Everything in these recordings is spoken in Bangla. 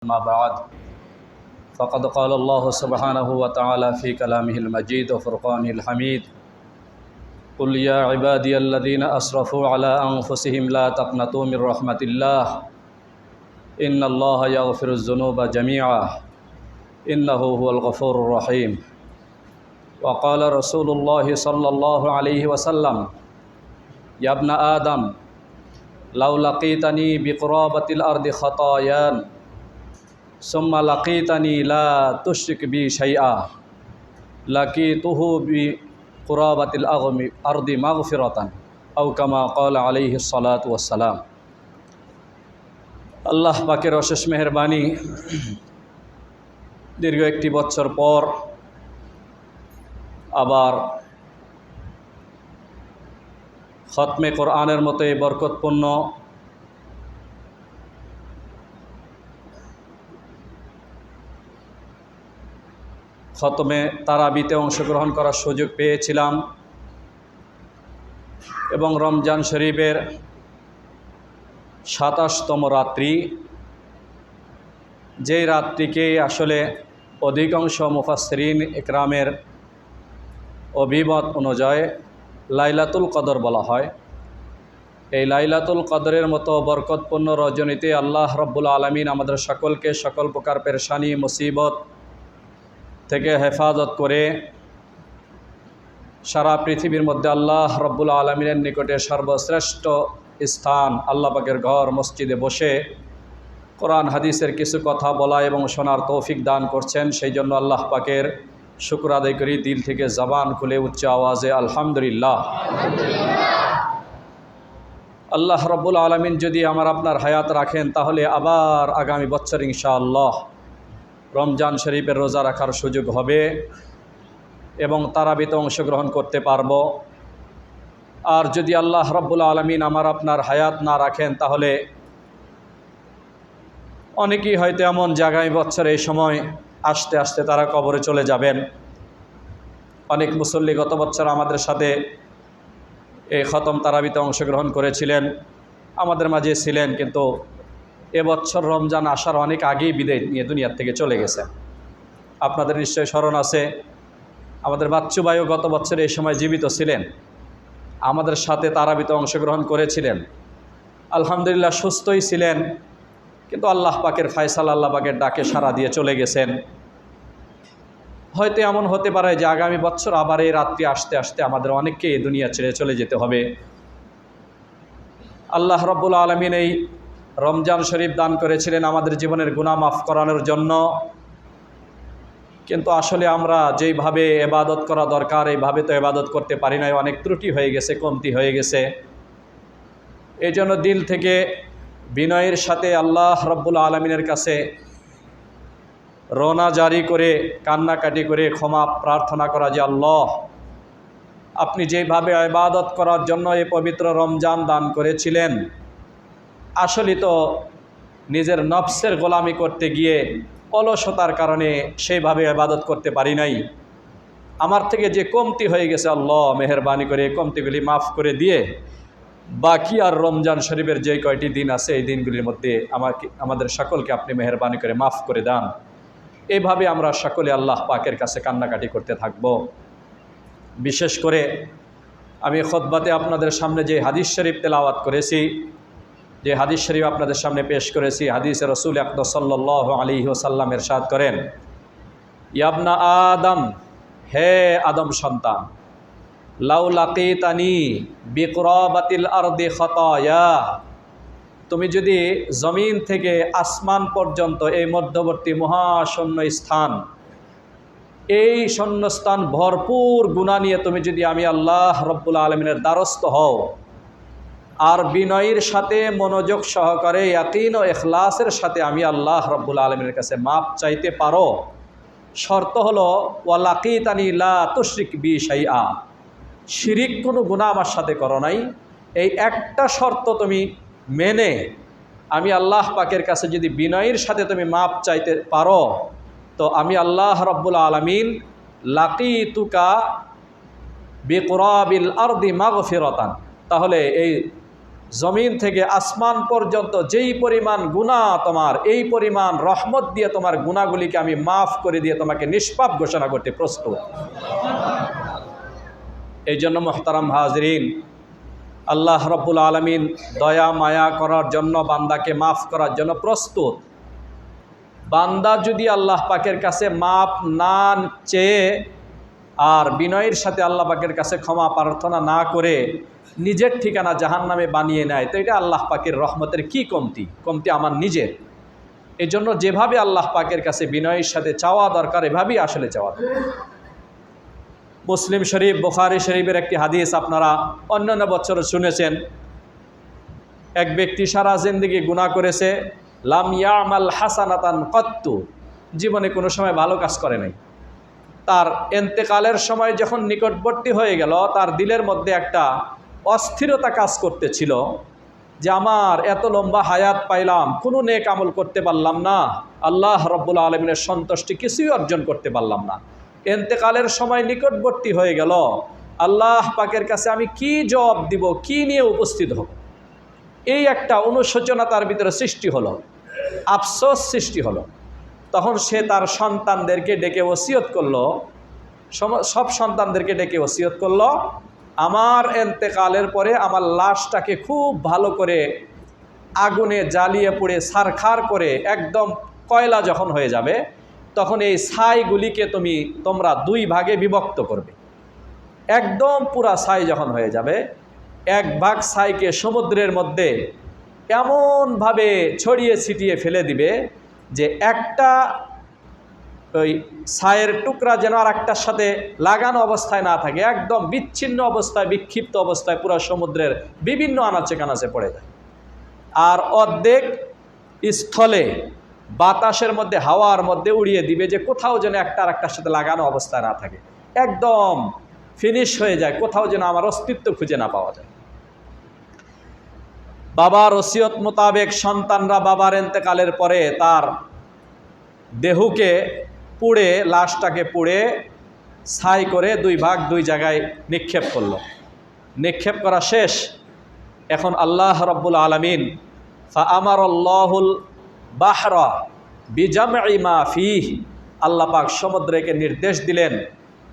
أما بعد فقد قال الله سبحانه وتعالى في كلامه المجيد وفرقانه الحميد قل يا عبادي الذين أسرفوا على أنفسهم لا تقنطوا من رحمة الله. إن الله يغفر الذنوب جميعا. إنه هو الغفور الرحيم. وقال رسول الله صلى الله عليه وسلم يا ابن آدم لو لقيتني بقرابة الأرض خطايان সোম্মা লাকিতানি লা তুশিক বি সাইয়া লাকি তুহু বি কুরাবাতিল আগমি আরদি মাগফিরতান আউ আউকামা কল আলিহ সালাত ওয়াসালাম আল্লাহ পাকের অশেষ মেহরবানি দীর্ঘ একটি বছর পর আবার খতমে কোরআনের মতো এই বরকতপূর্ণ খতমে তারাবিতে অংশগ্রহণ করার সুযোগ পেয়েছিলাম এবং রমজান শরীফের সাতাশতম রাত্রি, যেই রাত্রিকে আসলে অধিকাংশ মুফাসরিন একরামের অভিমত অনুযায়ী লাইলাতুল কদর বলা হয়। এই লাইলাতুল কদরের মতো বরকতপূর্ণ রজনীতে আল্লাহ রব্বুল আলমিন আমাদের সকলকে সকল প্রকার পেরেশানি, মুসিবত থেকে হেফাজত করে সারা পৃথিবীর মধ্যে আল্লাহ রব্বুল আলমিনের নিকটে সর্বশ্রেষ্ঠ স্থান আল্লাহ পাকের ঘর মসজিদে বসে কোরআন, হাদিসের কিছু কথা বলা এবং শোনার তৌফিক দান করছেন। সেই জন্য আল্লাহ পাকের শুক্র আদায় করি, দিল থেকে জবান খুলে উচ্চ আওয়াজে আলহামদুলিল্লাহ। আল্লাহ রব্বুল আলমিন যদি আমার আপনার হায়াত রাখেন, তাহলে আবার আগামী বছর ইনশাআল্লাহ রমজান শরীফের রোজা রাখার সুযোগ হবে এবং তারাবিতে অংশগ্রহণ করতে পারব। আর যদি আল্লাহ রব্বুল আলমিন আমার আপনার হায়াত না রাখেন, তাহলে অনেকেই হয়তো এমন জায়গায় বছর এই সময় আসতে আসতে তারা কবরে চলে যাবেন। অনেক মুসল্লি গত বছর আমাদের সাথে এই খতম তারাবিতে অংশগ্রহণ করেছিলেন। আমাদের মাঝে ছিলেন, কিন্তু এবছর রমজান আসার অনেক আগেই বিদায় নিয়ে দুনিয়ার থেকে চলে গেছে। আপনাদের নিশ্চয় স্মরণ আছে, আমাদের বাচ্চু ভাইও গত বছর এই সময় জীবিত ছিলেন। আমাদের সাথে তারাবিতে অংশগ্রহণ করেছিলেন। আলহামদুলিল্লাহ সুস্থই ছিলেন, কিন্তু আল্লাহ পাকের ফায়সাল আল্লাহ পাকের ডাকে সারা দিয়ে চলে গেছেন। হয়তো এমন হতে পারে যে আগামী বছর আবার এই রাত্রি আসতে আসতে আমাদের অনেককে এই দুনিয়া ছেড়ে চলে যেতে হবে। আল্লাহ রব্বুল আলমিন এই রমজান শরীফ দান করেছিলেন আমাদের জীবনের গুণা মাফ করানোর জন্য। কিন্তু আসলে আমরা যেইভাবে এবাদত করা দরকার, এইভাবে তো এবাদত করতে পারি নাই। অনেক ত্রুটি হয়ে গেছে, কমতি হয়ে গেছে। এই জন্য দিল থেকে বিনয়ের সাথে আল্লাহ রব্বুল আলমিনের কাছে রোনা জারি করে, কান্নাকাটি করে ক্ষমা প্রার্থনা করা যে, আল্লাহ, আপনি যেভাবে ইবাদত করার জন্য এই পবিত্র রমজান দান করেছিলেন আসলে তো নিজের নফসের গোলামি করতে গিয়ে অলসতার কারণে সেইভাবে ইবাদত করতে পারি নাই। আমার থেকে যে কমতি হয়ে গেছে আল্লাহ, মেহরবানি করে কমতিগুলি মাফ করে দিয়ে বাকি আর রমজান শরীফের যে কয়টি দিন আছে, এই দিনগুলির মধ্যে আমাকে, আমাদের সকলকে আপনি মেহরবানি করে মাফ করে দেন। এভাবে আমরা সকলে আল্লাহ পাকের কাছে কান্নাকাটি করতে থাকব। বিশেষ করে আমি খতবাতে আপনাদের সামনে যে হাদিস শরীফ তেলাওয়াত করেছি যে হাদিস শরীফ আপনাদের সামনে পেশ করেছি, হাদিস রসুল আকদ সাল্লাহ আলী ওসাল্লাম এরশাদ করেন, ইয়াবনা আদম, হে আদম সন্তান লাউলাকিতানি বিকরাবাতিল আরদি খতায়া, তুমি যদি জমিন থেকে আসমান পর্যন্ত এই মধ্যবর্তী মহাশূন্য স্থান, এই শূন্যস্থান ভরপুর গুণা নিয়ে তুমি যদি আমি আল্লাহ রব্বুল আলমিনের দ্বারস্থ হও আর বিনয়ের সাথে মনোযোগ সহকারে ইয়াকিন ও এখলাসের সাথে আমি আল্লাহ রব্বুল আলমিনের কাছে মাপ চাইতে পারো। শর্ত হলো ওয়ালাকিতানি লা তুশরিক বি সাইয়া শিরিক কোনো গুণা আমার সাথে করো নাই। এই একটা শর্ত তুমি মেনে আমি আল্লাহ পাকের কাছে যদি বিনয়ের সাথে তুমি মাপ চাইতে পারো, তো আমি আল্লাহ রব্বুল আলমিন লাকি তুকা বেকুরাবিল আরদি মাগ ফেরতান তাহলে এই জমিন থেকে আসমান পর্যন্ত যেই পরিমাণ গুণা তোমার, এই পরিমাণ রহমত দিয়ে তোমার গুণাগুলিকে আমি মাফ করে দিয়ে তোমাকে নিষ্পাপ ঘোষণা করতে প্রস্তুত। এই জন্য মোহতারাম হাজরিন, আল্লাহ রব্বুল আলমিন দয়া, মায়া করার জন্য, বান্দাকে মাফ করার জন্য প্রস্তুত। বান্দা যদি আল্লাহ পাকের কাছে মাপ না চেয়ে আর বিনয়ের সাথে আল্লাহ পাকের কাছে ক্ষমা প্রার্থনা না করে নিজের ঠিকানা জাহান নামে বানিয়ে নেয়, তো এটা আল্লাহ পাকের রহমতের কি কমতি? কমতি আমার নিজের। এই জন্য যেভাবে আল্লাহ পাকের কাছে বিনয়ের সাথে চাওয়া দরকার, এভাবেই আসলে চাওয়া দরকার। মুসলিম শরীফ, বুখারি শরীফের একটি হাদিস আপনারা অন্যান্য বছর শুনেছেন। এক ব্যক্তি সারা জিন্দিগি গুণা করেছে, লাম ইয়ামাল হাসানাতান কত্তু। জীবনে কোনো সময় ভালো কাজ করে নাই। তার এন্তেকালের সময় যখন নিকটবর্তী হয়ে গেল, তার দিলের মধ্যে একটা অস্থিরতা কাজ করতেছিল যে, আমার এত লম্বা হায়াত পাইলাম, কোনো নেক আমল করতে পারলাম না। আল্লাহ রব্বুল আলমিনের সন্তুষ্টি কিছুই অর্জন করতে পারলাম না। এন্তেকালের সময় নিকটবর্তী হয়ে গেল। আল্লাহ পাকের কাছে আমি কি জবাব দিব, কি নিয়ে উপস্থিত হব? এই একটা অনুশোচনা তার ভিতরে সৃষ্টি হলো, আফসোস সৃষ্টি হলো। তখন সে তার সন্তানদেরকে ডেকে ওসিয়ত করল। সব সন্তানদেরকে ডেকে ওসিয়ত করল। আমার এন্তেকালের পরে আমার লাশটাকে খুব ভালো করে আগুনে জ্বালিয়ে পুড়ে সারখার করে একদম কয়লা যখন হয়ে যাবে, তখন এই ছাইগুলিকে তুমি, তোমরা দুই ভাগে বিভক্ত করবে। একদম পুরা ছাই যখন হয়ে যাবে, এক ভাগ ছাইকে সমুদ্রের মধ্যে এমনভাবে ছড়িয়ে ছিটিয়ে ফেলে দিবে যে একটা ওই ছায়ের টুকরা যেন আর একটার সাথে লাগানো অবস্থায় না থাকে, একদম বিচ্ছিন্ন অবস্থায়, বিক্ষিপ্ত অবস্থায় পুরো সমুদ্রের বিভিন্ন আনাচে কানাচে পড়ে যায়। আর অর্ধেক স্থলে বাতাসের মধ্যে, হাওয়ার মধ্যে উড়িয়ে দিবে যে কোথাও যেন একটা আর একটার সাথে লাগানো অবস্থায় না থাকে। একদম ফিনিশ হয়ে যায়, কোথাও যেন আমার অস্তিত্ব খুঁজে না পাওয়া যায়। বাবার ওসিয়ত মোতাবেক সন্তানরা বাবার এন্তেকালের পরে তার দেহুকে পুড়ে, লাশটাকে পুড়ে, ছাই করে দুই ভাগ দুই জায়গায় নিক্ষেপ করল। নিক্ষেপ করা শেষ। এখন আল্লাহ রব্বুল আলমিন, ফা আমার আল্লাহুল বাহরা বিজাম মা ফিহ আল্লাহ পাক সমুদ্রকে নির্দেশ দিলেন।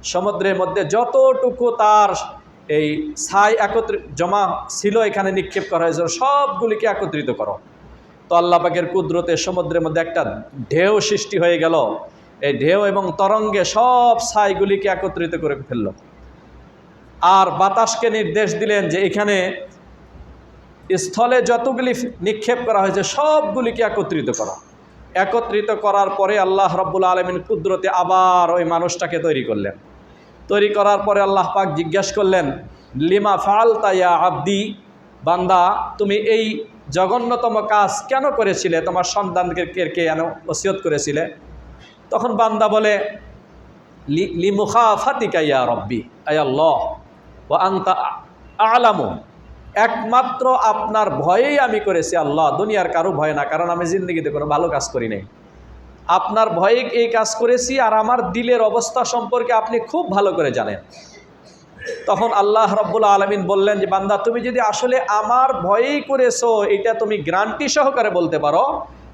সমুদ্রের মধ্যে যতটুকু তার এই ছাই একত্রিত জমা ছিল এখানে নিক্ষেপ করা হয়েছিল, সবগুলিকে একত্রিত করো। তো আল্লাহ পাকের কুদরতে সমুদ্রের মধ্যে একটা ঢেউ সৃষ্টি হয়ে গেল। এই ঢেউ এবং তরঙ্গে সব ছাইগুলিকে একত্রিত করে ফেলল। আর বাতাসকে নির্দেশ দিলেন যে এখানে স্থলে যতগুলি নিক্ষেপ করা হয়েছে, সবগুলিকে একত্রিত করা। একত্রিত করার পরে আল্লাহ রব্বুল আলমিন কুদরতে আবার ওই মানুষটাকে তৈরি করলেন। তৈরি করার পরে আল্লাহ পাক জিজ্ঞাসা করলেন, লিমা ফাল তাইয়া আব্দি? বান্দা, তুমি এই জঘন্যতম কাজ কেন করেছিলে? তোমার সন্তানকে কে কে কেন ওসিয়ত করেছিলে? তখন বান্দা বলে, লি- লিমুখা ফাতিকা ইয়া রব্বি আয়াল্লাহ ও আন্তা আলামু। একমাত্র আপনার ভয়েই আমি করেছি আল্লাহ, দুনিয়ার কারও ভয় না, কারণ আমি জিন্দগিতে কোনো ভালো কাজ করি নাই। আপনার ভয়ে এই কাজ করেছি আর আমার দিলের অবস্থা সম্পর্কে আপনি খুব ভালো করে জানেন। তখন আল্লাহ রব্বুল আলমিন বললেন যে, বান্দা, তুমি যদি আসলে আমার ভয়েই করেছ, এটা তুমি গ্রান্টি সহকারে বলতে পারো,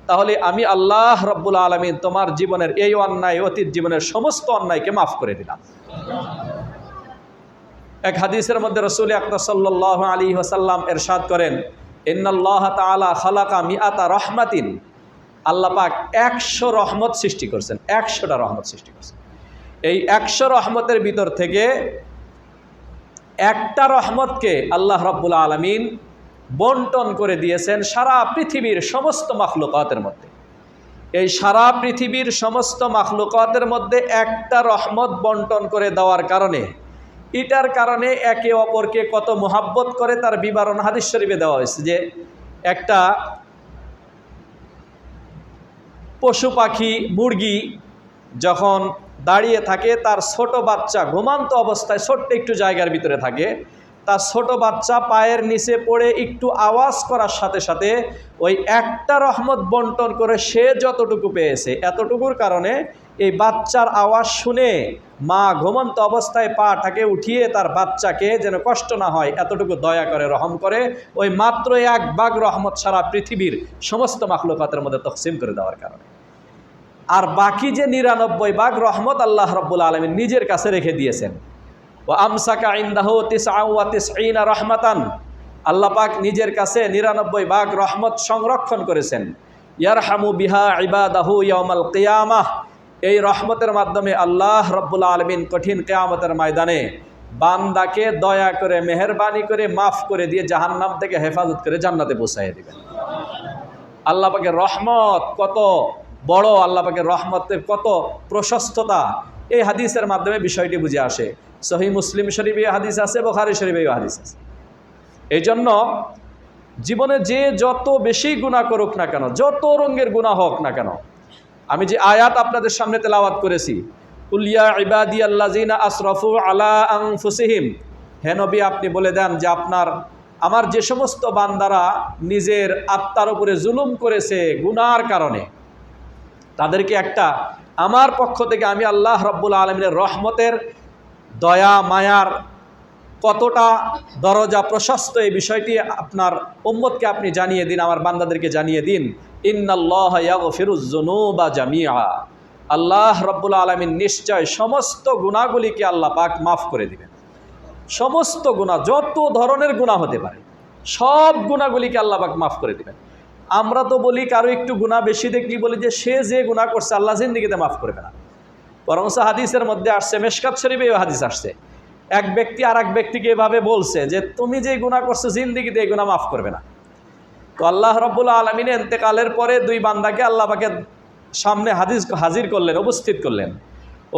তাহলে আমি আল্লাহ রব্বুল আলমিন তোমার জীবনের এই অন্যায়, অতীত জীবনের সমস্ত অন্যায়কে মাফ করে দিলাম। এক হাদিসের মধ্যে রসুল আকর সাল্লাহ আলী ওসাল্লাম এরশাদ করেন, ইন্নাল্লাহ তালা খালাকা মিআতা রহমাতিন আল্লাহ পাক একশো রহমত সৃষ্টি করছেন, একশোটা রহমত সৃষ্টি করছেন। এই একশো রহমতের ভিতর থেকে একটা রহমতকে আল্লাহ রব্বুল আলমিন বন্টন করে দিয়েছেন সারা পৃথিবীর সমস্ত মাখলুকাতের মধ্যে। এই সারা পৃথিবীর সমস্ত মাখলুকাতের মধ্যে একটা রহমত বন্টন করে দেওয়ার কারণে, এটার কারণে একে অপরকে কত মোহাব্বত করে তার বিবরণ হাদিস শরীফে দেওয়া হয়েছে যে একটা পশু পাখি, মুরগি যখন দাঁড়িয়ে থাকে, তার ছোট বাচ্চা ঘুমান্ত অবস্থায় ছোট্ট একটু জায়গার ভিতরে থাকে, তার ছোট বাচ্চা পায়ের নিচে পড়ে একটু আওয়াজ করার সাথে সাথে ওই একটা রহমত বন্টন করে সে যতটুকু পেয়েছে, এতটুকুর কারণে এই বাচ্চার আওয়াজ শুনে মা ঘুমন্ত অবস্থায় পাটাকে উঠিয়ে তার বাচ্চাকে যেন কষ্ট না হয়, এতটুকু দয়া করে, রহম করে, ওই মাত্র এক বাঘ রহমত সারা পৃথিবীর সমস্ত মাখলুকাতের মধ্যে তকসিম করে দেওয়ার কারণে। আর বাকি যে নিরানব্বই বাঘ রহমত আল্লাহ রব্বুল আলমী নিজের কাছে রেখে দিয়েছেন ও আমসাকা ইন্দাহ তিস আউয়া তিস রহমাতান, আল্লাহ পাক নিজের কাছে নিরানব্বই বাঘ রহমত সংরক্ষণ করেছেন, ইয়ারহামু বিহা ইবাদাহু ইয়ামাল কিয়ামাহ এই রহমতের মাধ্যমে আল্লাহ রব্বুল আলমিন কঠিন কেয়ামতের ময়দানে বান্দাকে দয়া করে, মেহরবানি করে, মাফ করে দিয়ে জাহান্নাম থেকে হেফাজত করে জান্নাতে পৌঁছাই দিবেন। আল্লাহ পাকের রহমত কত বড় আল্লাহ পাকের রহমতের কত প্রশস্ততা। এই হাদিসের মাধ্যমে বিষয়টি বুঝে আসে। সহি মুসলিম শরীফ এই হাদিস আছে, বোখারি শরীফ এই হাদিস আছে। এই জন্য জীবনে যে যত বেশি গুণা করুক না কেন, যত রঙের গুণা হোক না কেন আমি যে আয়াত আপনাদের সামনে তেলাওয়াত করেছি উলিয়া ইবাদি আল্লাজিনা আশরফু আলা আং ফুসিহিম হে নবী আপনি বলে দেন যে আপনার, আমার যে সমস্ত বান্দারা নিজের আত্মার উপরে জুলুম করেছে গুনার কারণে, তাদেরকে একটা, আমার পক্ষ থেকে আমি আল্লাহ রব্বুল আলমিনের রহমতের দয়া, মায়ার কতটা দরজা প্রশস্ত এই বিষয়টি আপনার উম্মতকে আপনি জানিয়ে দিন, আমার বান্দাদেরকে জানিয়ে দিন। ইন্নাল্লাহ ফিরুজ্জনুবা জামিয়া আল্লাহ রব্বুল আলমিন নিশ্চয় সমস্ত গুণাগুলিকে আল্লাহ পাক মাফ করে দিবেন। সমস্ত গুণা যত ধরনের গুণা হতে পারে, সব গুণাগুলিকে আল্লাহ পাক মাফ করে দিবেন। আমরা তো বলি কারও একটু গুণা বেশি দেখলি, বলি যে সে যে গুণা করছে, আল্লাহ জিন্দিগিতে মাফ করবে না। বরং হাদিসের মধ্যে আসছে, মেশকাত শরীফে হাদিস আসছে। এক ব্যক্তি আর এক ব্যক্তিকে এভাবে বলছে যে, তুমি যে গুণা করছ জিন্দিগিতে, এই গুণা মাফ করবে না। তো আল্লাহ রব্বুল্লা আলমিনে এতেকালের পরে দুই বান্দাকে আল্লাহ পাকে সামনে হাদিস হাজির করলেন, উপস্থিত করলেন।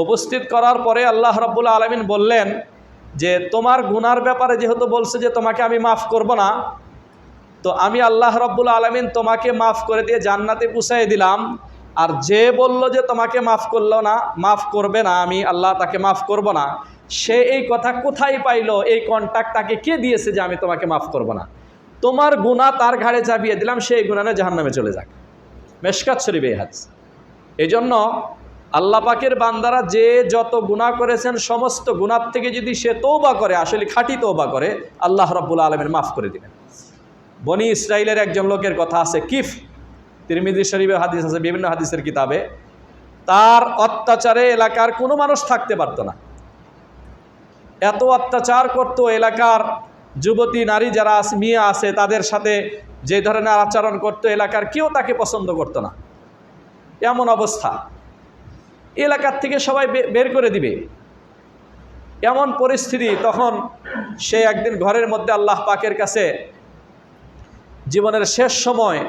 উপস্থিত করার পরে আল্লাহ রব্বুল্লা আলমিন বললেন যে, তোমার গুনার ব্যাপারে যেহেতু বলছে যে, তোমাকে আমি মাফ করব না, তো আমি আল্লাহ রব্বুল আলমিন তোমাকে মাফ করে দিয়ে জান্নাতে পুষাই দিলাম। আর যে বলল যে, তোমাকে মাফ করল না, মাফ করবে না, আমি আল্লাহ তাকে মাফ করব না। সে এই কথা কোথায় পাইলো? এই কন্ট্যাক্ট তাকে কে দিয়েছে যে আমি তোমাকে মাফ করব না? তোমার গুণা তার ঘাড়ে চাপিয়ে দিলাম, সেই গুণানে জাহান নামে চলে যাক। মেশকাত শরীফ এই হাদিস। এই জন্য আল্লাহ পাকের বান্দারা যে যত গুণা করেছেন, সমস্ত গুণার থেকে যদি সে তৌবা করে, আসলে খাঁটি তৌবা করে, আল্লাহ রব্বুল আলমের মাফ করে দিবেন। বনি ইসরায়েলের একজন লোকের কথা আছে কিফ। তিরমিদি শরীফের হাদিস আছে, বিভিন্ন হাদিসের কিতাবে। তার অত্যাচারে এলাকার কোনো মানুষ থাকতে পারতো না। এত অত্যাচার করতো এলাকার যুবতী, নারী যারা মেয়ে আছে, তাদের সাথে যে ধরনের আচরণ করতো এলাকার কেউ তাকে পছন্দ করতো না। এমন অবস্থা। এলাকার থেকে সবাই বের করে দিবে। এমন পরিস্থিতি তখন সে একদিন ঘরের মধ্যে আল্লাহ পাকের কাছে জীবনের শেষ সময়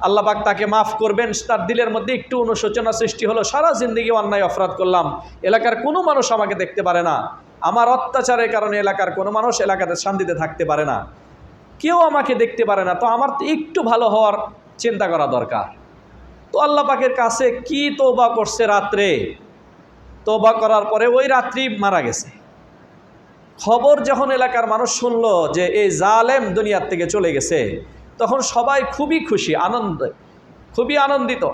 আল্লাহ পাক তাকে মাফ করবেন। তার দিলের মধ্যে একটু অনুশোচনা সৃষ্টি হলো। সারা জিন্দগি অন্যায় অপরাধ করলাম। এলাকার কোনো মানুষ আমাকে দেখতে পারে না। আমার অত্যাচারের কারণে এলাকার কোনো মানুষ এলাকাতে শান্তিতে থাকতে পারে না। কেউ আমাকে দেখতে পারে না। তো আমার তো একটু ভালো হওয়ার চিন্তা করা দরকার। তো আল্লাহ পাকের কাছে কি তোবা করছে রাত্রে? তোবা করার পরে ওই রাত্রি মারা গেছে। খবর যখন এলাকার মানুষ শুনলো যে এই জালেম দুনিয়ার থেকে চলে গেছে, তখন সবাই খুবই খুশি, আনন্দ, খুবই আনন্দিত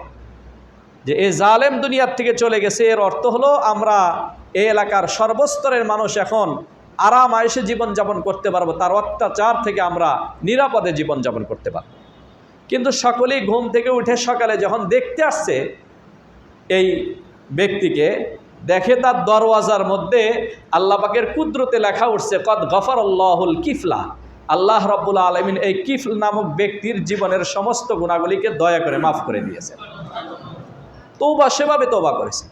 যে এই জালেম দুনিয়ার থেকে চলে গেছে। এর অর্থ হলো আমরা এই এলাকার সর্বস্তরের মানুষ এখন আরাম আয়সে জীবনযাপন করতে পারব। তার অত্যাচার থেকে আমরা নিরাপদে জীবনযাপন করতে পারব। কিন্তু সকলেই ঘুম থেকে উঠে সকালে যখন দেখতে আসছে এই ব্যক্তিকে, দেখে তার দরওয়াজার মধ্যে আল্লাহ পাকের কুদরতে লেখা উঠছে, কদ গফর আল্লাহুল কিফলা। আল্লাহ রব্বুল আলমিন এই কিফল নামক ব্যক্তির জীবনের সমস্ত গুণাগুলিকে দয়া করে মাফ করে দিয়েছেন। তৌবা সেভাবে তৌবা করেছে।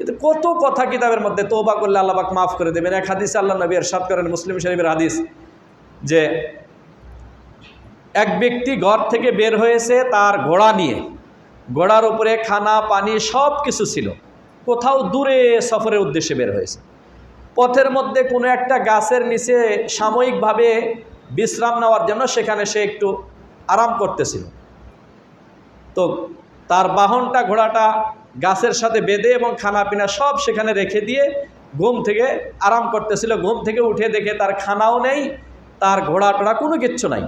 এতে কত কথা কিতাবের মধ্যে তৌবা করলে আল্লাহবাক মাফ করে দেবেন। এক হাদিস আল্লাহ নবী সাত করেন মুসলিম শরীফের হাদিস যে এক ব্যক্তি ঘর থেকে বের হয়েছে তার ঘোড়া নিয়ে। ঘোড়ার উপরে খানা, পানি সব কিছু ছিল। কোথাও দূরে সফরের উদ্দেশ্যে বের হয়েছে। পথের মধ্যে কোনো একটা গাছের নিচে সাময়িকভাবে বিশ্রাম নেওয়ার জন্য সেখানে সে একটু আরাম করতেছিল। তো তার বাহনটা, ঘোড়াটা গাছের সাথে বেঁধে এবং খানা পিনা সব সেখানে রেখে দিয়ে ঘুম থেকে আরাম করতেছিল। ঘুম থেকে উঠে দেখে তার খানাও নেই, তার ঘোড়া টোড়া কোনো কিচ্ছু নাই।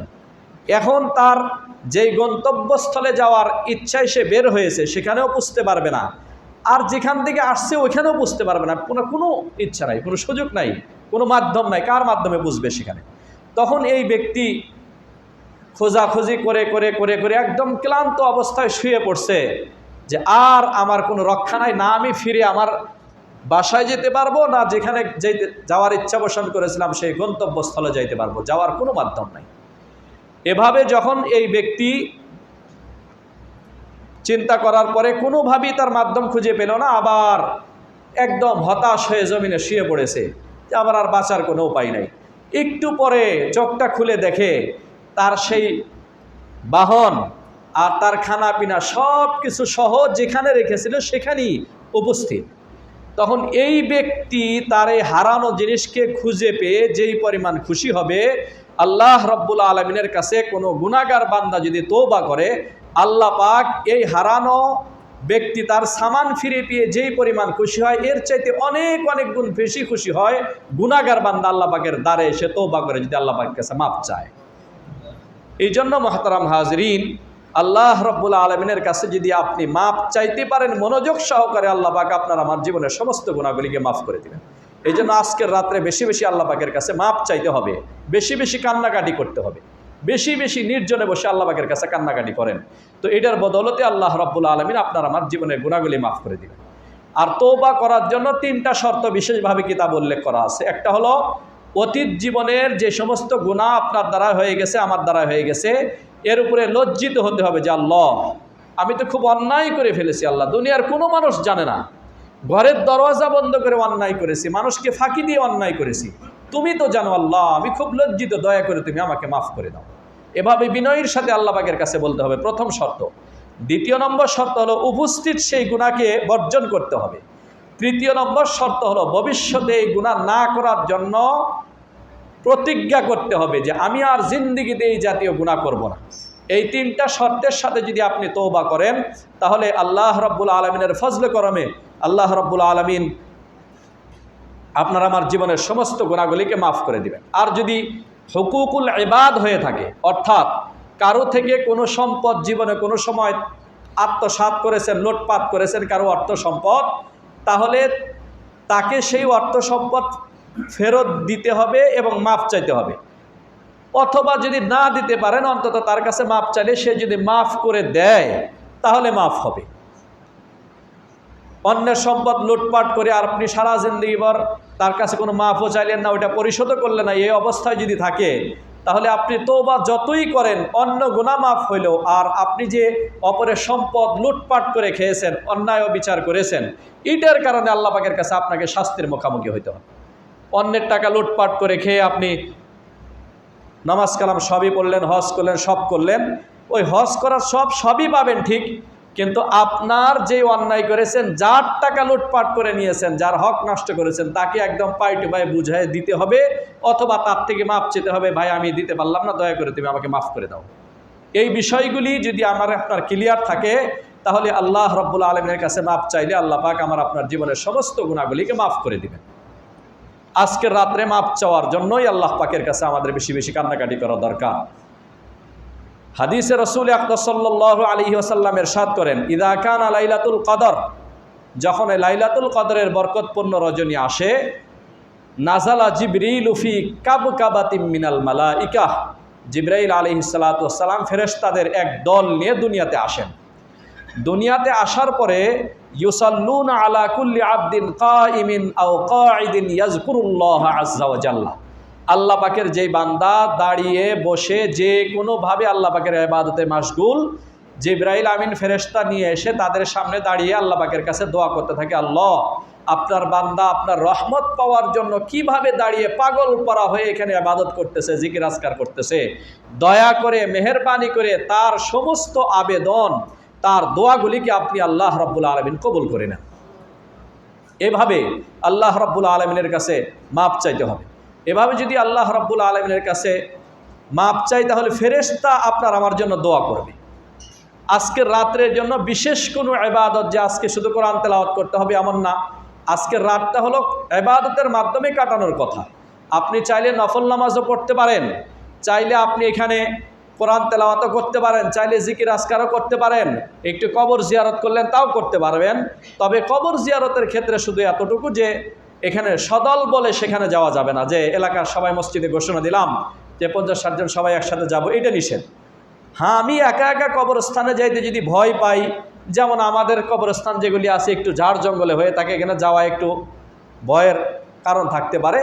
এখন তার যেই গন্তব্যস্থলে যাওয়ার ইচ্ছায় সে বের হয়েছে, সেখানেও পুষতে পারবে না। আর যেখান থেকে আসছে, ওইখানেও বুঝতে পারবে না। কোনো কোনো ইচ্ছা নাই, কোনো সুযোগ নাই, কোনো মাধ্যম নাই, কার মাধ্যমে বুঝবে সেখানে? তখন এই ব্যক্তি খোঁজাখুঁজি করে করে করে করে একদম ক্লান্ত অবস্থায় শুয়ে পড়ছে। যে আর আমার কোনো রক্ষা নাই, না আমি ফিরে আমার বাসায় যেতে পারব, না যেখানে যেতে, যাওয়ার ইচ্ছা পোষণ করেছিলাম, সেই গন্তব্যস্থলে যাইতে পারব। যাওয়ার কোনো মাধ্যম নাই। এভাবে যখন এই ব্যক্তি চিন্তা করার পরে কোনোভাবেই তার মাধ্যম খুঁজে পেল না, আবার একদম হতাশ হয়ে জমিনে শুয়ে পড়েছে আবার আর বাঁচার কোনো উপায় নাই। একটু পরে চোখটা খুলে দেখে তার সেই বাহন আর তার খানা পিনা সব কিছু সহ যেখানে রেখেছিল সেখানেই উপস্থিত। তখন এই ব্যক্তি তার এই হারানো জিনিসকে খুঁজে পেয়ে যেই পরিমাণ খুশি হবে, আল্লাহ রব্বুল আলমিনের কাছে কোনো গুণাগার বান্দা যদি তৌবা করে, আল্লাহ পাক এই হারানো ব্যক্তি তার সামান ফিরে পেয়ে যেই পরিমাণ খুশি হয়, এর চাইতে অনেক অনেক গুণ বেশি খুশি হয় গুণাগার বান্দা আল্লাহ পাকের দ্বারে এসে তৌবা করে যদি আল্লাহ পাকের কাছে মাপ চায়। এই জন্য মহতারাম হাজরিন আল্লাহ রব্বুল আলমিনের কাছে যদি আপনি মাপ চাইতে পারেন, মনোযোগ সহকারে আল্লাহ পাক আপনার আমার জীবনের সমস্ত গুণাগুলিকে মাফ করে দিবেন। এই জন্য আজকের রাত্রে বেশি বেশি আল্লাহ পাকের কাছে মাপ চাইতে হবে, বেশি বেশি কান্নাকাটি করতে হবে, বেশি বেশি নির্জনে বসে আল্লাহ পাকের কাছে কান্নাকাটি করেন। তো এটার বদলতে আল্লাহ রব্বুল আলমিন আপনার আমার জীবনের গুণাগুলি মাফ করে দিবেন। আর তৌবা করার জন্য তিনটা শর্ত বিশেষভাবে কিতাব উল্লেখ করা আছে। একটা হলো, অতীত জীবনের যে সমস্ত গুণা আপনার দ্বারা হয়ে গেছে, আমার দ্বারা হয়ে গেছে এর উপরে লজ্জিত হতে হবে যে আল্লাহ, আমি তো খুব অন্যায় করে ফেলেছি আল্লাহ, দুনিয়ার কোনো মানুষ জানে না। ঘরের দরওয়াজা বন্ধ করে অন্যায় করেছি, মানুষকে ফাঁকি দিয়ে অন্যায় করেছি। তুমি তো জানো আল্লাহ, আমি খুব লজ্জিত, দয়া করে তুমি আমাকে মাফ করে দাও। এভাবে বিনয়ের সাথে আল্লাহ পাকের কাছে বলতে হবে, প্রথম শর্ত। দ্বিতীয় নম্বর শর্ত হলো উপস্থিত সেই গুণাকে বর্জন করতে হবে। তৃতীয় নম্বর শর্ত হলো ভবিষ্যতে এই গুণা না করার জন্য প্রতিজ্ঞা করতে হবে যে আমি আর জিন্দিগিতে এই জাতীয় গুণা করব না। এই তিনটা শর্তের সাথে যদি আপনি তৌবা করেন, তাহলে আল্লাহ রব্বুল আলমিনের ফজলে করমে আল্লাহ রব্বুল আলমিন আপনার আমার জীবনের সমস্ত গুণাগুলিকে মাফ করে দিবেন। আর যদি হুকুকুল এবাদ হয়ে থাকে, অর্থাৎ কারও থেকে কোনো সম্পদ জীবনে কোনো সময় আত্মসাত করেছেন, লোটপাত করেছেন, কারও অর্থ সম্পদ, তাহলে তাকে সেই অর্থ সম্পদ ফেরত দিতে হবে এবং মাপ চাইতে হবে। অথবা যদি না দিতে পারেন, অন্তত তার কাছে মাপ চাইলে সে যদি মাফ করে দেয়, তাহলে মাফ হবে। অন্যের সম্পদ লুটপাট করে আর আপনি সারা জিন্দগিভর তার কাছে কোনো মাফও চাইলেন না, ওইটা পরিশোধও করলেন না, এই অবস্থায় যদি থাকে, তাহলে আপনি তো বা যতই করেন, অন্য গুণা মাফ হইলেও আর আপনি যে অপরের সম্পদ লুটপাট করে খেয়েছেন অন্যায় বিচার করেছেন, এটার কারণে আল্লাহ পাকের কাছে আপনাকে শাস্তির মুখামুখি হইতে হবে। অন্যের টাকা লুটপাট করে খেয়ে আপনি নামাজ কালাম সবই পড়লেন, হজ করলেন, সব করলেন। ওই হজ করার সব সবই পাবেন ঠিক, কিন্তু আপনার যে অন্যায় করেছেন, যার টাকা লুটপাট করে নিয়েছেন, যার হক নষ্ট করেছেন, তাকে একদম পাইটু ভাই বুঝাই দিতে হবে, অথবা তার থেকে মাপ চেতে হবে, ভাই, আমি দিতে পারলাম না, দয়া করে তুমি আমাকে মাফ করে দাও। এই বিষয়গুলি যদি আমার আপনার ক্লিয়ার থাকে, তাহলে আল্লাহ রব্বুল আলমের কাছে মাপ চাইলে আল্লাহ পাক আমার আপনার জীবনের সমস্ত গুণাগুলিকে মাফ করে দিবেন। আজকের রাত্রে মাপ চাওয়ার জন্যই আল্লাহ পাকের কাছে আমাদের বেশি বেশি কান্নাকাটি করা দরকার। হাদিসে রসুল আকদসল্লাহ আলী আসাল্লামের সাদ করেন, ইদা খান লাইলাতুল কদর যখন লাইলাতুল কদরের বরকতপূর্ণ রজনী আসে নাজালা জিবরিল উফি কাব কাবাতিম মিনাল মালা ইকাহ জিব্রাইল আলী সালাতাম ফেরেস্তাদের এক দল নিয়ে দুনিয়াতে আসেন। দুনিয়াতে আসার পরে ইউসাল্লুন আলা কুল্লি আবদিন কাইমিন আও কাইদিন ইয়াজকুরুল্লাহ আজ্জা আল্লাহ পাকের যেই বান্দা দাঁড়িয়ে বসে যে কোনোভাবে আল্লাহ পাকের আবাদতে মাসগুল জিব্রাইল আমিন ফেরেস্তা নিয়ে এসে তাদের সামনে দাঁড়িয়ে আল্লাহ পাকের কাছে দোয়া করতে থাকে, আল্লাহ, আপনার বান্দা আপনার রহমত পাওয়ার জন্য কীভাবে দাঁড়িয়ে পাগল পরা হয়ে এখানে আবাদত করতেছে, জিকির আজকার করতেছে? দয়া করে, মেহরবানি করে তার সমস্ত আবেদন তার দোয়াগুলিকে আপনি আল্লাহ রব্বুল আলমিন কবুল করে নেন। এভাবে আল্লাহ রব্বুল আলমিনের কাছে মাপ চাইতে হবে। এভাবে যদি আল্লাহ রব্বুল আলমিনের কাছে মাপ চাই, তাহলে ফেরেস্তা আপনার আমার জন্য দোয়া করবে। আজকের রাত্রের জন্য বিশেষ কোনো এবাদত যে আজকে শুধু কোরআন তেলাওয়াত করতে হবে এমন না। আজকের রাতটা হলো এবাদতের মাধ্যমে কাটানোর কথা। আপনি চাইলে নফল নামাজও পড়তে পারেন। চাইলে আপনি এখানে কোরআন তেলাওয়াতও করতে পারেন, চাইলে জিকির আজকারও করতে পারেন। একটু কবর জিয়ারত করলেন তাও করতে পারবেন। তবে কবর জিয়ারতের ক্ষেত্রে শুধু এতটুকু যে, এখানে সদল বলে সেখানে যাওয়া যাবে না। যে এলাকার সবাই মসজিদে ঘোষণা দিলাম, যে পঞ্চাশ ষাটজন সবাই একসাথে যাব, এটা নিষেধ। হ্যাঁ আমি একা একা কবরস্থানে যাইতে যদি ভয় পাই, যেমন আমাদের কবরস্থান যেগুলি আছে একটু ঝাড় জঙ্গলে হয়ে থাকে, এখানে যাওয়া একটু ভয়ের কারণ থাকতে পারে।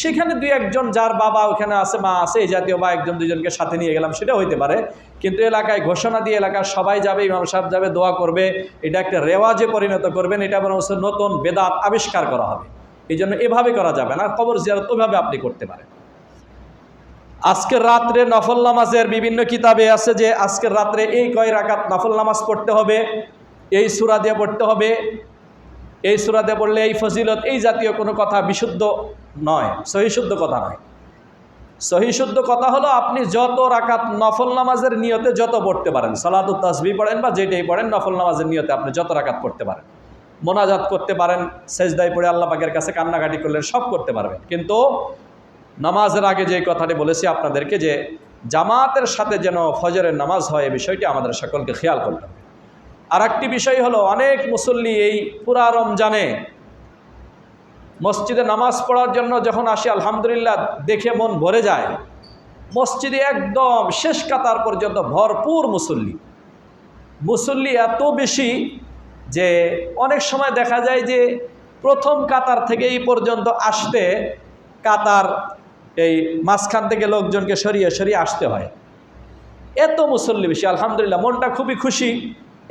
সেখানে দুই একজন যার বাবা ওখানে আছে, মা আছে, এই জাতীয় বা একজন দুজনকে সাথে নিয়ে গেলাম সেটা হইতে পারে। কিন্তু এলাকায় ঘোষণা দিয়ে এলাকার সবাই যাবে, ইমাম সাহেব যাবে, দোয়া করবে, এটা একটা রেওয়াজে পরিণত করবেন এটা বরং নতুন বেদাত আবিষ্কার করা হবে। এই জন্য এভাবে করা যাবে না, কবর জিয়ারত ওইভাবে আপনি করতে পারেন। আজকের রাত্রে নফল নামাজের বিভিন্ন কিতাবে আছে যে আজকের রাত্রে এই কয় রাকাত নফল নামাজ পড়তে হবে, এই সুরা দিয়ে পড়তে হবে এই সুরা দিয়ে পড়লে এই ফজিলত, এই জাতীয় কোনো কথা বিশুদ্ধ নয় সহিশুদ্ধ কথা নয়। সহিশুদ্ধ কথা হলো আপনি যত রাকাত নফল নামাজের নিয়তে যত পড়তে পারেন সালাদুত তাসবি পড়েন বা যেটাই পড়েন, নফল নামাজের নিয়তে আপনি যত রাকাত পড়তে পারেন। মোনাজাত করতে পারেন সেজদাই পড়ে আল্লাহ পাকের কাছে কান্নাকাটি করলেন, সব করতে পারবেন। কিন্তু নামাজের আগে যে কথাটি বলেছি আপনাদেরকে যে জামাতের সাথে যেন ফজরের নামাজ হয় এই বিষয়টি আমাদের সকলকে খেয়াল করতে হবে। আর একটি বিষয় হলো, অনেক মুসল্লি এই পুরা রমজানে মসজিদে নামাজ পড়ার জন্য যখন আসি, আলহামদুলিল্লাহ, দেখে মন ভরে যায়। মসজিদে একদম শেষ কাতার পর্যন্ত ভরপুর মুসল্লি। মুসল্লি এত বেশি যে অনেক সময় দেখা যায় যে প্রথম কাতার থেকে এই পর্যন্ত আসতে কাতার এই মাঝখান থেকে লোকজনকে সরিয়ে সরিয়ে আসতে হয়। এত মুসল্লি বেশি, আলহামদুলিল্লাহ, মনটা খুবই খুশি।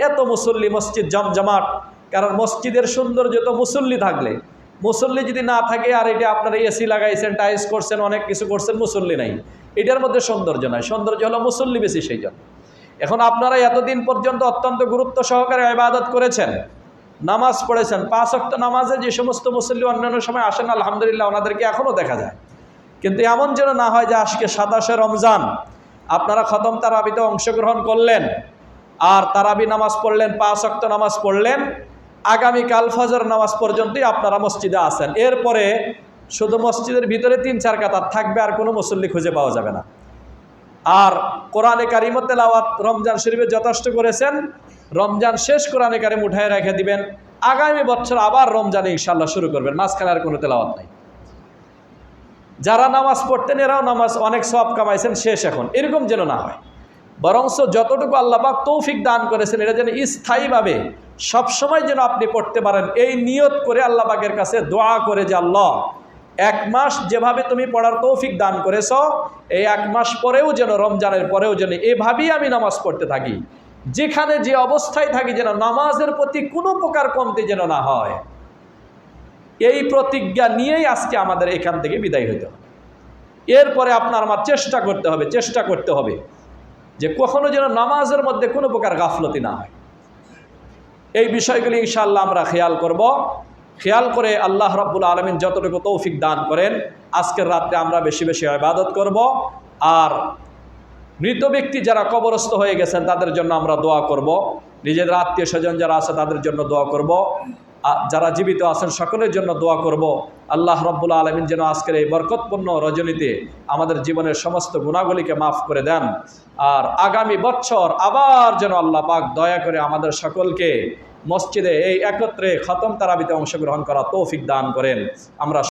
এত মুসল্লি মসজিদ জমজমাট, কারণ মসজিদের সৌন্দর্য তো মুসল্লি থাকলে। মুসল্লি যদি না থাকে, আর এটা আপনারা এসি লাগাইছেন টাইলস করছেন, অনেক কিছু করছেন, মুসল্লি নাই। এটার মধ্যে সৌন্দর্য নাই। সৌন্দর্য হলো মুসল্লি বেশি সেই জন্য এখন আপনারা এতদিন পর্যন্ত অত্যন্ত গুরুত্ব সহকারে ইবাদত করেছেন, নামাজ পড়েছেন, পাঁচ অক্ট নামাজে যে সমস্ত মুসল্লি অন্যান্য সময় আসেন, আলহামদুলিল্লাহ ওনাদেরকে এখনও দেখা যায়। কিন্তু এমন যেন না হয় যে আজকে সাতাশে রমজান, আপনারা খতম তারাবিতে অংশগ্রহণ করলেন আর তারাবি নামাজ পড়লেন, পাঁচ অক্ট নামাজ পড়লেন, আগামীকাল ফজর নামাজ পর্যন্তই আপনারা মসজিদে আসেন এরপরে শুধু মসজিদের ভিতরে তিন চার কাতার থাকবে, আর কোনো মুসল্লি খুঁজে পাওয়া যাবে না। আর কোরআনে কারিমত তেলাওয়াত রমজান শরীফে যথেষ্ট করেছেন। রমজান শেষ কোরআনে কারিম উঠায় রেখে দিবেন। আগামী বছর আবার রমজানে ইনশাল্লাহ শুরু করবেন, মাঝখানে আর কোনো তেলাওয়াত নাই। যারা নামাজ পড়তেন, এরাও নামাজ অনেক সব কামাইছেন, শেষ এখন। এরকম যেন না হয়। বরংস যতটুকু আল্লাপাক তৌফিক দান করেছেন, এটা যেন স্থায়ীভাবে সবসময় যেন আপনি পড়তে পারেন, এই নিয়ত করে আল্লাপাকের কাছে দোয়া করে যে, আল্লাহ, এক মাস যেভাবে তুমি পড়ার তৌফিক দান করেছ, এই এক মাস পরেও যেন, রমজানের পরেও যেন এভাবেই আমি নামাজ পড়তে থাকি। যেখানে যে অবস্থায় থাকি যেন নামাজের প্রতি কোনো প্রকার কমতি যেন না হয়। এই প্রতিজ্ঞা নিয়েই আজকে আমাদের এখান থেকে বিদায় হইতে হবে। এরপরে আপনার আমার চেষ্টা করতে হবে, চেষ্টা করতে হবে। যে কখনো যেন নামাজের মধ্যে কোনো প্রকার গাফলতি না হয়। এই বিষয়গুলি ইনশাআল্লাহ আমরা খেয়াল করব। খেয়াল করে আল্লাহ রাব্বুল আলমিন যতটুকু তৌফিক দান করেন, আজকের রাত্রে আমরা বেশি বেশি ইবাদত করব। আর মৃত ব্যক্তি যারা কবরস্থ হয়ে গেছেন, তাদের জন্য আমরা দোয়া করব। নিজেদের আত্মীয় স্বজন যারা আছে, তাদের জন্য দোয়া করব। যারা জীবিত আছেন, সকলের জন্য দোয়া করব। আল্লাহ রব্বুল আলমিন যেন আজকের এই বরকতপূর্ণ রজনীতে আমাদের জীবনের সমস্ত গুণাগুলিকে মাফ করে দেন। আর আগামী বছর আবার যেন আল্লাহ পাক দয়া করে আমাদের সকলকে মসজিদে এই একত্রে খতম তারাবিতে অংশগ্রহণ করা তৌফিক দান করেন। আমরা